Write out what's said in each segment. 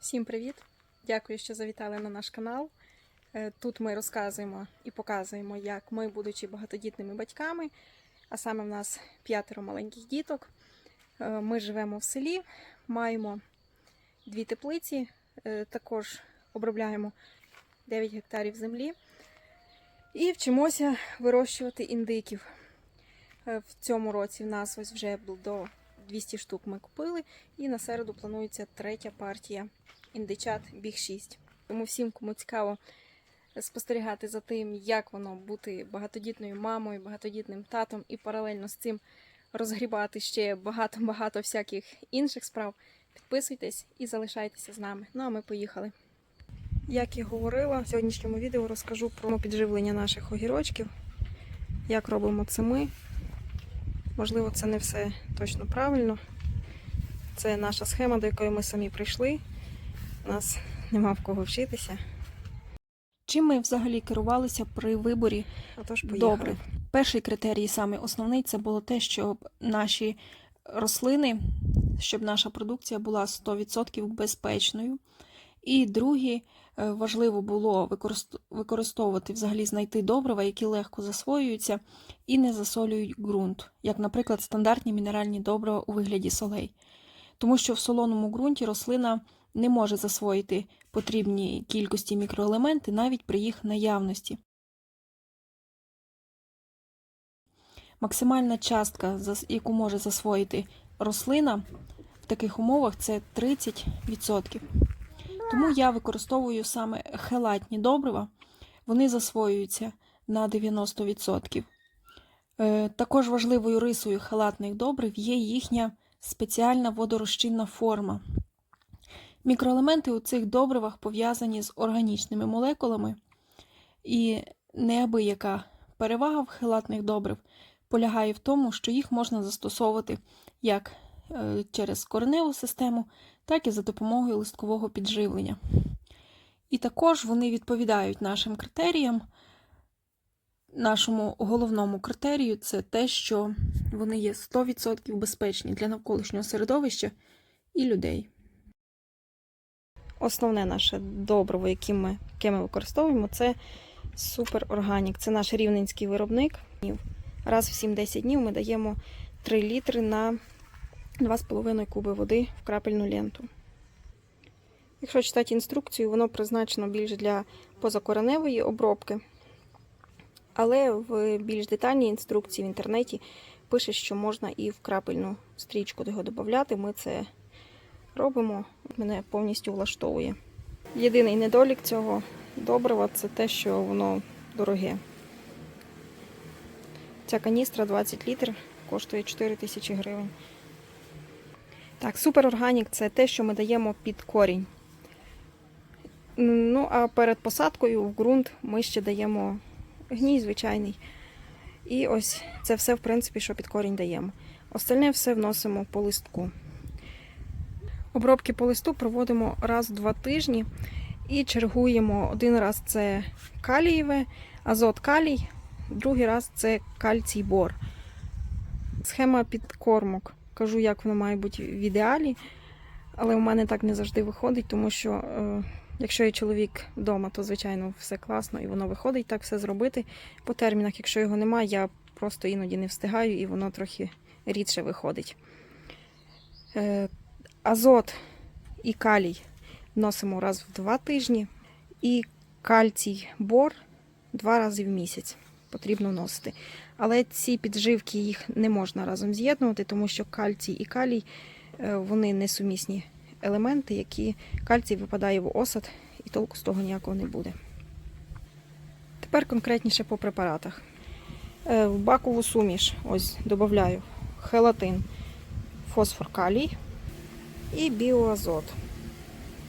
Всім привіт! Дякую, що завітали на наш канал. Е, Тут ми розказуємо і показуємо, як ми, будучи багатодітними батьками, а саме в нас п'ятеро маленьких діток. е, Ми живемо в селі, маємо дві теплиці, е, також обробляємо 9 гектарів землі і вчимося вирощувати індиків. В цьому році в нас ось вже до 200 штук ми купили, і на середу планується третя партія індичат біг 6. Тому всім, кому цікаво спостерігати за тим, як воно бути багатодітною мамою, багатодітним татом, і паралельно з цим розгрібати ще багато-багато всяких інших справ. Підписуйтесь і залишайтеся з нами. Ну а ми поїхали. Як і говорила, в сьогоднішньому відео розкажу про підживлення наших огірочків, як робимо це ми. Можливо, це не все точно правильно. Це наша схема, до якої ми самі прийшли. У нас нема в кого вчитися. Чим ми взагалі керувалися при виборі Отож, добрив? Перший критерій, саме основний, це було те, щоб наші рослини, щоб наша продукція була 100% безпечною. І друге, е, важливо було використовувати взагалі знайти добрива, які легко засвоюються і не засолюють ґрунт, як, наприклад, стандартні мінеральні добрива у вигляді солей. Тому що в солоному ґрунті рослина не може засвоїти потрібні кількості мікроелементи навіть при їх наявності. Максимальна частка, яку може засвоїти рослина в таких умовах, це 30%. Тому я використовую саме хелатні добрива. Вони засвоюються на 90%. Е, Також важливою рисою хелатних добрив є їхня спеціальна водорозчинна форма. Мікроелементи у цих добривах пов'язані з органічними молекулами, і неабияка перевага в хелатних добрив полягає в тому, що їх можна застосовувати як е, через кореневу систему, так і за допомогою листкового підживлення. І також вони відповідають нашим критеріям. Нашому головному критерію це те, що вони є 100% безпечні для навколишнього середовища і людей. Основне наше добриво, яке ми, яке ми використовуємо, це суперорганік. Це наш рівненський виробник. Раз в 7-10 днів ми даємо 3 літри на 2,5 куби води в крапельну ленту. Якщо читати інструкцію, воно призначено більш для позакореневої обробки. Але в більш детальній інструкції в інтернеті пише, що можна і в крапельну стрічку його додати. Ми це робимо, мене повністю влаштовує. Єдиний недолік цього добрива це те, що воно дороге. Ця каністра 20 літрів коштує 4 тисячі гривень. Так, суперорганік це те, що ми даємо під корінь. Ну, а перед посадкою в ґрунт ми ще даємо гній звичайний. І ось це все, в принципі, що під корінь даємо. Остальне все вносимо по листку. Обробки по листу проводимо раз в два тижні і чергуємо один раз це калієве, азот калій, другий раз це кальцій бор. Схема підкормок. Кажу, як воно має бути в ідеалі, але у мене так не завжди виходить, тому що е, якщо є чоловік вдома, то звичайно все класно і воно виходить так все зробити. По термінах, якщо його немає, я просто іноді не встигаю і воно трохи рідше виходить. Е, азот і калій вносимо раз в два тижні, і кальцій бор два рази в місяць потрібно вносити. Але ці підживки їх не можна разом з'єднувати, тому що кальцій і калій е, вони несумісні елементи, які кальцій випадає в осад, і толку з того ніякого не буде. Тепер конкретніше по препаратах. Е, В бакову суміш ось додаю хелатин, фосфор калій і біоазот.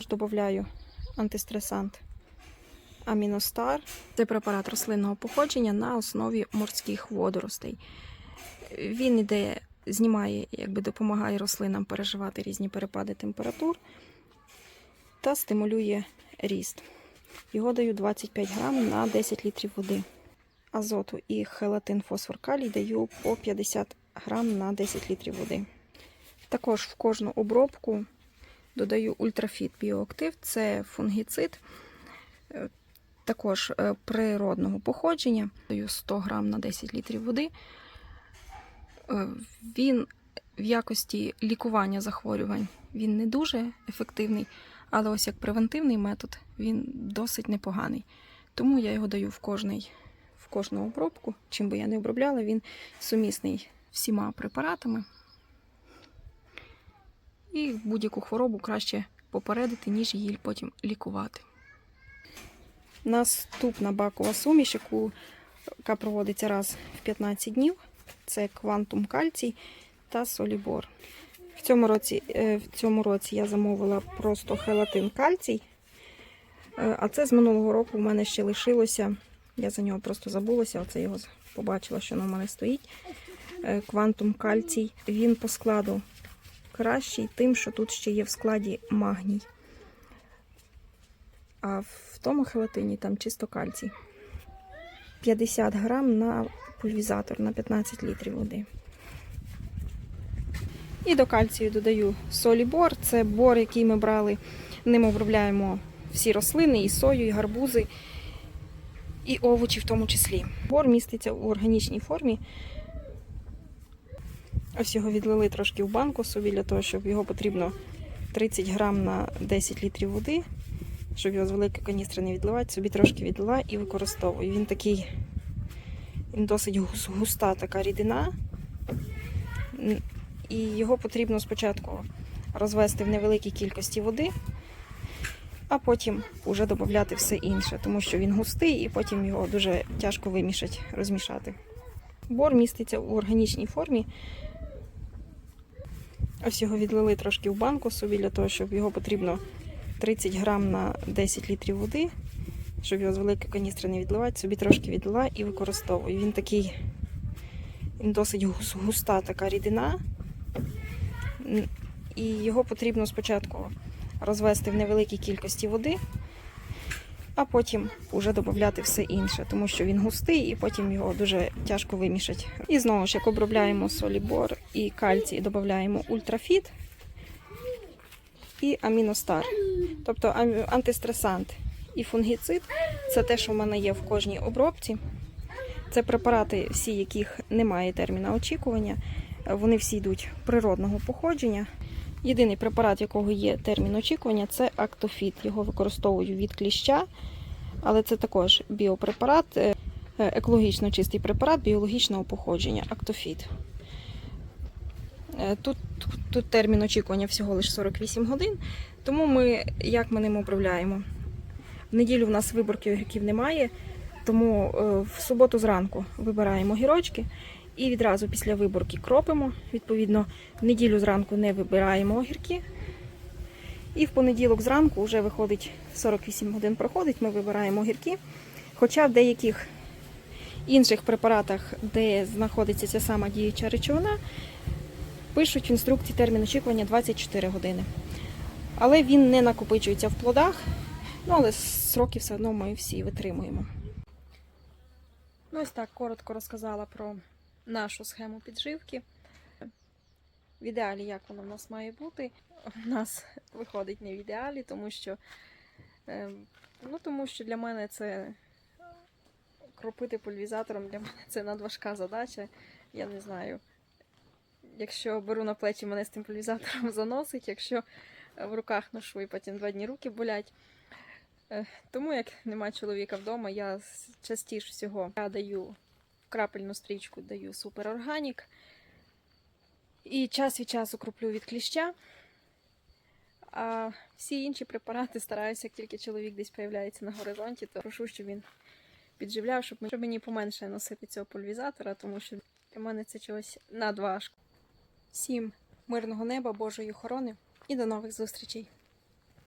Додаю антистресант Аміностар. Це препарат рослинного походження на основі морських водоростей. Він іде, знімає, якби допомагає рослинам переживати різні перепади температур та стимулює ріст. Його даю 25 грам на 10 літрів води. Азоту і хелатин фосфор калій даю по 50 грам на 10 літрів води. Також в кожну обробку додаю ультрафіт біоактив, це фунгіцид, також е, природного походження. Даю 100 грам на 10 літрів води. Е, Він в якості лікування захворювань він не дуже ефективний, але ось як превентивний метод він досить непоганий. Тому я його даю в кожний, в кожну обробку. Чим би я не обробляла, він сумісний всіма препаратами. І будь-яку хворобу краще попередити, ніж її потім лікувати. Наступна бакова суміш, яку, яка проводиться раз в 15 днів, це квантум кальцій та солібор. В цьому році, е, в цьому році я замовила просто хелатин кальцій. Е, А це з минулого року в мене ще лишилося. Я за нього просто забулася. Оце його побачила, що в мене стоїть. Е, Квантум кальцій. Він по складу кращий, тим, що тут ще є в складі магній. А в тому хелатині там чисто кальцій. 50 грам на пульвізатор на 15 літрів води. І до кальцію додаю солі бор. Це бор, який ми брали. Ним обробляємо всі рослини, і сою, і гарбузи, і овочі в тому числі. Бор міститься у органічній формі. Ось його відлили трошки в банку собі для того, щоб його потрібно 30 грам на 10 літрів води, щоб його з великої каністри не відливати, собі трошки відлила і використовую. Він такий, він досить густа така рідина. І його потрібно спочатку розвести в невеликій кількості води, а потім вже додати все інше, тому що він густий і потім його дуже тяжко вимішати, розмішати. Бор міститься у органічній формі. Ось його відлили трошки в банку собі для того, щоб його потрібно 30 грам на 10 літрів води, щоб його з великої каністри не відливати, собі трошки відлила і використовую. Він такий, він досить густа така рідина. І його потрібно спочатку розвести в невеликій кількості води, а потім вже додати все інше, тому що він густий і потім його дуже тяжко вимішати. І знову ж, як обробляємо солібор і кальцій, додаємо ультрафіт і аміностар. Тобто антистресант і фунгіцид це те, що в мене є в кожній обробці. Це препарати, всі яких немає терміна очікування. Вони всі йдуть природного походження. Єдиний препарат, якого є термін очікування, це актофіт. Його використовую від кліща, але це також біопрепарат, е, екологічно чистий препарат біологічного походження. Актофіт. Е, Тут, тут термін очікування всього лише 48 годин, тому ми як ми ним управляємо. В неділю в нас виборки огірків немає, тому е, в суботу зранку вибираємо гірочки і відразу після виборки кропимо. Відповідно, в неділю зранку не вибираємо огірки. І в понеділок зранку вже виходить 48 годин проходить, ми вибираємо огірки. Хоча в деяких інших препаратах, де знаходиться ця сама діюча речовина, пишуть в інструкції термін очікування 24 години. Але він не накопичується в плодах, ну але сроки все одно ми всі витримуємо. Ну, ось так коротко розказала про нашу схему підживки. В ідеалі, як воно в нас має бути. У нас виходить не в ідеалі, тому що, е, ну, тому що для мене це кропити пульвізатором для мене це надважка задача. Я не знаю. Якщо беру на плечі, мене з тим пульвізатором заносить, якщо в руках ношу і потім два дні руки болять. Е, Тому як нема чоловіка вдома, я частіше всього я даю крапельну стрічку даю суперорганік. І час від часу кроплю від кліща. А всі інші препарати стараюся, як тільки чоловік десь появляється на горизонті, то прошу, щоб він підживляв, щоб мені поменше носити цього пульвізатора, тому що для мене це чогось надважко. Всім мирного неба, Божої охорони і до нових зустрічей!